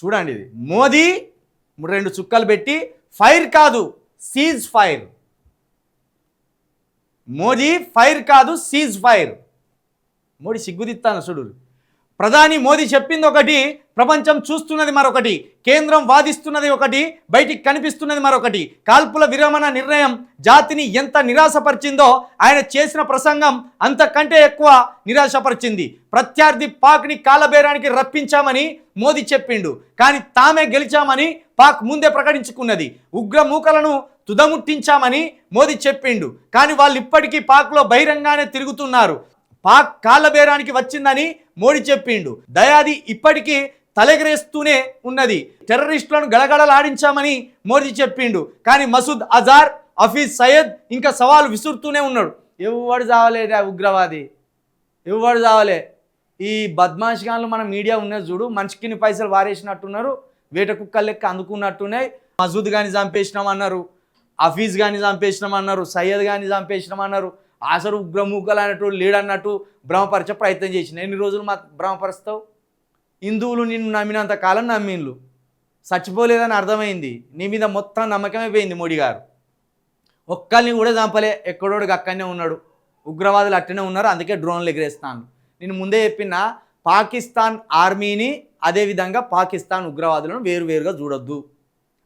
చూడండి ఇది. మోదీ రెండు చుక్కలు పెట్టి ఫైర్ కాదు సీజ్ ఫైర్. మోదీ ఫైర్ కాదు సీజ్ ఫైర్. మోడీ సిగ్గుదిత్తాను చూడు. ప్రధాని మోదీ చెప్పింది ఒకటి ప్రపంచం చూస్తున్నది మరొకటి కేంద్రం వాదిస్తున్నది ఒకటి బయటికి కనిపిస్తున్నది మరొకటి. కాల్పుల విరమణ నిర్ణయం జాతిని ఎంత నిరాశపరిచిందో ఆయన చేసిన ప్రసంగం అంతకంటే ఎక్కువ నిరాశపరిచింది. ప్రత్యర్థి పాక్ని కాలబేరానికి రప్పించామని మోదీ చెప్పిండు. కానీ తామే గెలిచామని పాక్ ముందే ప్రకటించుకున్నది. ఉగ్ర మూకలను తుదముట్టించామని మోదీ చెప్పిండు. కానీ వాళ్ళు ఇప్పటికీ పాక్లో బహిరంగానే తిరుగుతున్నారు. పాక్ కాళ్ళబేరానికి వచ్చిందని మోడీ చెప్పిండు. దయాది ఇప్పటికీ తలెగరేస్తూనే ఉన్నది. టెర్రరిస్టులను గడగడలాడించామని మోదీ చెప్పిండు. కానీ మసూద్ అజార్ హఫీజ్ సయ్యద్ ఇంకా సవాలు విసురుతూనే ఉన్నాడు. ఎవడు చావలే ఉగ్రవాది? ఎవడు చావలే? ఈ బద్మాషిగాన్లు మన మీడియా ఉన్నది చూడు మనిషికిని పైసలు వారేసినట్టున్నారు వేట కుక్కలు లెక్క అందుకున్నట్టున్నాయి. మసూద్ కానీ చంపేసినాం అన్నారు హఫీజ్ కానీ చంపేసినాం అన్నారు సయ్యద్ కానీ చంపేసినాం అన్నారు. ఆసరు ఉగ్రమూకలు అన్నట్టు లేడన్నట్టు భ్రమపరిచే ప్రయత్నం చేసిన ఎన్ని రోజులు మా భ్రమపరుస్తావు? హిందువులు నిన్ను నమ్మినంత కాలం నమ్మిన్లు చచ్చిపోలేదని అర్థమైంది. నీ మీద మొత్తం నమ్మకమే పోయింది మోడీ గారు. ఒక్కరిని కూడా చంపలే. ఎక్కడోడికి అక్కడనే ఉన్నాడు. ఉగ్రవాదులు అట్టనే ఉన్నారు. అందుకే డ్రోన్లు ఎగిరేస్తాను నేను ముందే చెప్పిన పాకిస్తాన్ ఆర్మీని అదేవిధంగా పాకిస్తాన్ ఉగ్రవాదులను వేరువేరుగా చూడొద్దు.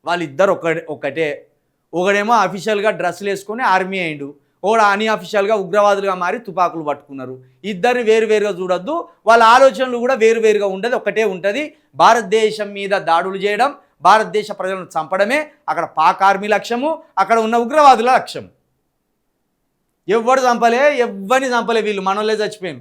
వాళ్ళిద్దరు ఒక ఒకటే. ఒకడేమో అఫీషియల్గా డ్రెస్సులు వేసుకొని ఆర్మీ అయిండు. ఒకడు అని అఫీషియల్గా ఉగ్రవాదులుగా మారి తుపాకులు పట్టుకున్నారు. ఇద్దరిని వేరువేరుగా చూడొద్దు. వాళ్ళ ఆలోచనలు కూడా వేరువేరుగా ఉండదు. ఒకటే ఉంటుంది. భారతదేశం మీద దాడులు చేయడం భారతదేశ ప్రజలను చంపడమే అక్కడ పాక్ ఆర్మీ లక్ష్యము అక్కడ ఉన్న ఉగ్రవాదుల లక్ష్యం. ఎవ్వడు చంపలే ఎవ్వరిని చంపలే వీళ్ళు. మనోళ్ళే చచ్చిపోయాం